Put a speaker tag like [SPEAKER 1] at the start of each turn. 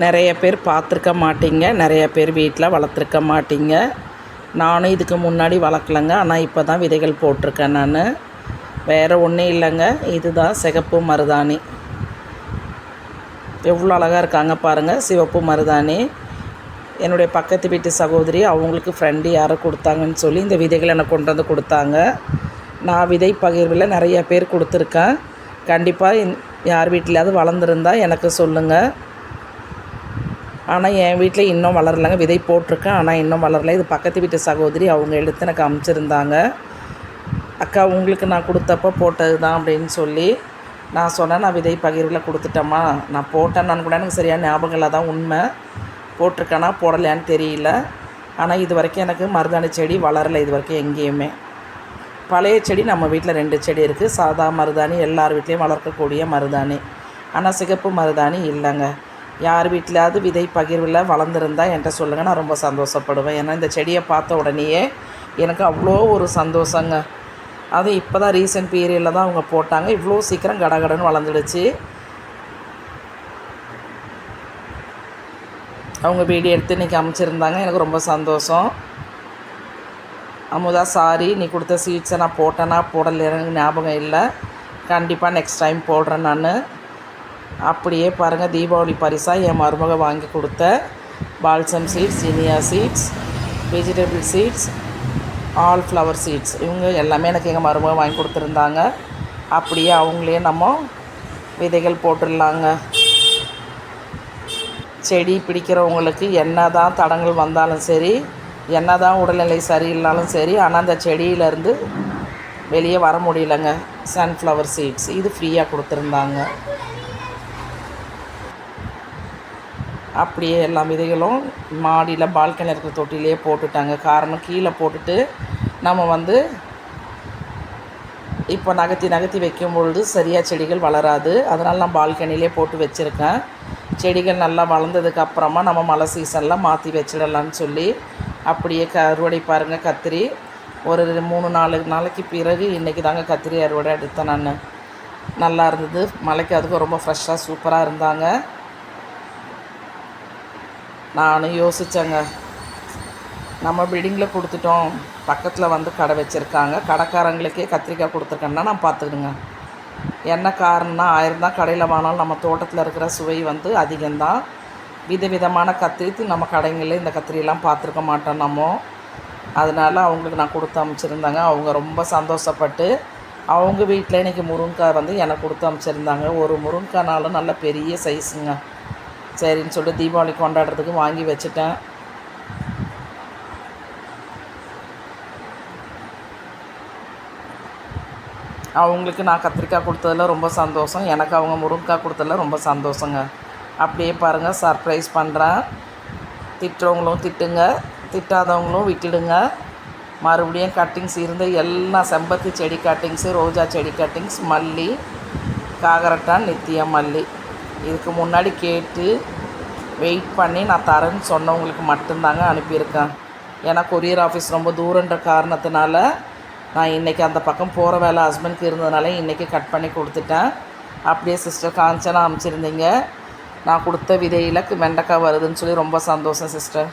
[SPEAKER 1] நிறைய பேர் பார்த்துருக்க மாட்டீங்க நிறைய பேர் வீட்டில் வளர்த்துருக்க மாட்டீங்க. நானும் இதுக்கு முன்னாடி வளர்க்கலங்க ஆனால் இப்போ தான் விதைகள் போட்டிருக்கேன் நான். வேறு ஒன்றும் இல்லைங்க இதுதான் சிகப்பு மருதாணி. எவ்வளோ அழகாக இருக்காங்க பாருங்கள் சிவப்பு மருதாணி. என்னுடைய பக்கத்து வீட்டு சகோதரி அவங்களுக்கு ஃப்ரெண்டு யாரோ கொடுத்தாங்கன்னு சொல்லி இந்த விதைகள் எனக்கு கொண்டு வந்து கொடுத்தாங்க. நான் விதை பகிர்வில் நிறைய பேர் கொடுத்துருக்கேன். கண்டிப்பாக யார் வீட்டிலையாவது வளர்ந்துருந்தா எனக்கு சொல்லுங்கள் ஆனால் என் வீட்டில் இன்னும் வளரலைங்க. விதை போட்டிருக்கேன். ஆனால் இன்னும் வளரல. இது பக்கத்து வீட்டு சகோதரி அவங்க எடுத்து எனக்கு அமுச்சிருந்தாங்க. அக்கா உங்களுக்கு நான் கொடுத்தப்போ போட்டது தான் அப்படின்னு சொல்லி நான் சொன்னேன். நான் விதை பகிர்வில் கொடுத்துட்டேம்மா. நான் போட்டேன்னு கூட எனக்கு சரியான ஞாபகம் இல்லை தான் உண்மை. போட்டிருக்கேனா போடலையான்னு தெரியல. ஆனால் இது வரைக்கும் எனக்கு மருதாணி செடி வளரலை. இது வரைக்கும் எங்கேயுமே. பழைய செடி நம்ம வீட்டில் ரெண்டு செடி இருக்குது சாதா மருதாணி எல்லார் வீட்லேயும் வளர்க்கக்கூடிய மருதாணி. ஆனால் சிகப்பு மருதாணி இல்லைங்க. யார் வீட்டிலாவது விதை பகிர்வில் வளர்ந்துருந்தா என்கிட்ட சொல்லுங்கள் நான் ரொம்ப சந்தோஷப்படுவேன். ஏன்னா இந்த செடியை பார்த்த உடனேயே எனக்கு அவ்வளோ ஒரு சந்தோஷங்க. அது இப்போ தான் ரீசெண்ட் பீரியடில் தான் அவங்க போட்டாங்க. இவ்வளோ சீக்கிரம் கடகடன்னு வளர்ந்துடுச்சு. அவங்க வீடியோ எடுத்து இன்றைக்கி அமைச்சிருந்தாங்க. எனக்கு ரொம்ப சந்தோஷம். அமுதா சாரி நீ கொடுத்த சீட்ஸை நான் போட்டேன்னா போடலை எனக்கு ஞாபகம் இல்லை. கண்டிப்பாக நெக்ஸ்ட் டைம் போடுறேன் நான். அப்படியே பாருங்கள் தீபாவளி பரிசாக என் மருமக வாங்கி கொடுத்த balsam seeds Iniya seeds vegetable seeds all flower seeds இவங்க எல்லாமே எனக்கு எங்கள் மருமக வாங்கி கொடுத்துருந்தாங்க. அப்படியே அவங்களே நம்ம விதைகள் போட்டுடலாங்க. செடி பிடிக்கிறவங்களுக்கு என்ன தான் தடங்கள் வந்தாலும் சரி என்ன தான் உடல்நிலை சரியில்லைனாலும் சரி ஆனால் அந்த செடியிலேருந்து வெளியே வர முடியலங்க. சன்ஃப்ளவர் சீட்ஸ் இது ஃப்ரீயாக கொடுத்துருந்தாங்க. அப்படியே எல்லா விதைகளும் மாடியில் பால்கனியில் இருக்கிற தொட்டிலே போட்டுட்டாங்க. காரணம் கீழே போட்டுட்டு நம்ம வந்து இப்போ நகர்த்தி நகர்த்தி வைக்கும் பொழுது சரியாக செடிகள் வளராது. அதனால் நான் பால்கனிலே போட்டு வச்சுருக்கேன். செடிகள் நல்லா வளர்ந்ததுக்கு அப்புறமா நம்ம மழை சீசனில் மாற்றி வச்சிடலான்னு சொல்லி அப்படியே க அறுவடை பாருங்கள் கத்திரி. ஒரு மூணு நாலு நாளைக்கு பிறகு இன்றைக்கி தாங்க கத்திரி அறுவடை எடுத்தேன் நான். நல்லா இருந்தது. மழைக்கு அதுக்கும் ரொம்ப ஃப்ரெஷ்ஷாக சூப்பராக இருந்தாங்க. நானும் யோசித்தேங்க நம்ம பில்டிங்கில் கொடுத்துட்டோம். பக்கத்தில் வந்து கடை வச்சுருக்காங்க. கடைக்காரங்களுக்கே கத்திரிக்காய் கொடுத்துருக்கேன்னா நான் பார்த்துக்கிடுங்க. என்ன காரணம்னா ஆயிரம் தான் கடையில் வாங்கினாலும் நம்ம தோட்டத்தில் இருக்கிற சுவை வந்து அதிகம்தான். விதவிதமான கத்திரி நம்ம கடைங்களில் இந்த கத்திரியெல்லாம் பார்த்துருக்க மாட்டோம் நம்ம. அதனால் அவங்களுக்கு நான் கொடுத்து அனுப்பிச்சிருந்தாங்க அவங்க ரொம்ப சந்தோஷப்பட்டு அவங்க வீட்டில் இன்றைக்கி முருங்கைக்காய் வந்து எனக்கு கொடுத்து அனுப்பிச்சிருந்தாங்க ஒரு முருங்கைக்காய்னாலும் நல்ல பெரிய சைஸுங்க சரின்னு சொல்லிட்டு தீபாவளி கொண்டாடுறதுக்கு வாங்கி வச்சுட்டேன். அவங்களுக்கு நான் கத்திரிக்காய் கொடுத்ததில் ரொம்ப சந்தோஷம். எனக்கு அவங்க முருங்கைக்காய் கொடுத்ததில் ரொம்ப சந்தோஷங்க. அப்படியே பாருங்கள் சர்ப்ரைஸ் பண்ணுறேன் திட்டுறவங்களும் திட்டுங்க திட்டாதவங்களும் விட்டுடுங்க. மறுபடியும் கட்டிங்ஸ் இருந்து எல்லாம் செம்பருத்தி செடி கட்டிங்ஸு ரோஜா செடி கட்டிங்ஸ் மல்லி காகரட்டான் நித்திய மல்லி. இதுக்கு முன்னாடி கேட்டு வெயிட் பண்ணி நான் தரேன்னு சொன்னவங்களுக்கு மட்டும்தாங்க அனுப்பியிருக்கேன். ஏன்னா கொரியர் ஆஃபீஸ் ரொம்ப தூரன்ற காரணத்தினால நான் இன்றைக்கி அந்த பக்கம் போகிற வேலை ஹஸ்பண்ட்க்கு இருந்ததுனால இன்றைக்கி கட் பண்ணி கொடுத்துட்டேன். அப்படியே சிஸ்டர் காஞ்சனா அனுப்பிச்சிருந்தீங்க. நான் கொடுத்த விதையில் வெண்டைக்காய் வருதுன்னு சொல்லி ரொம்ப சந்தோஷம் சிஸ்டர்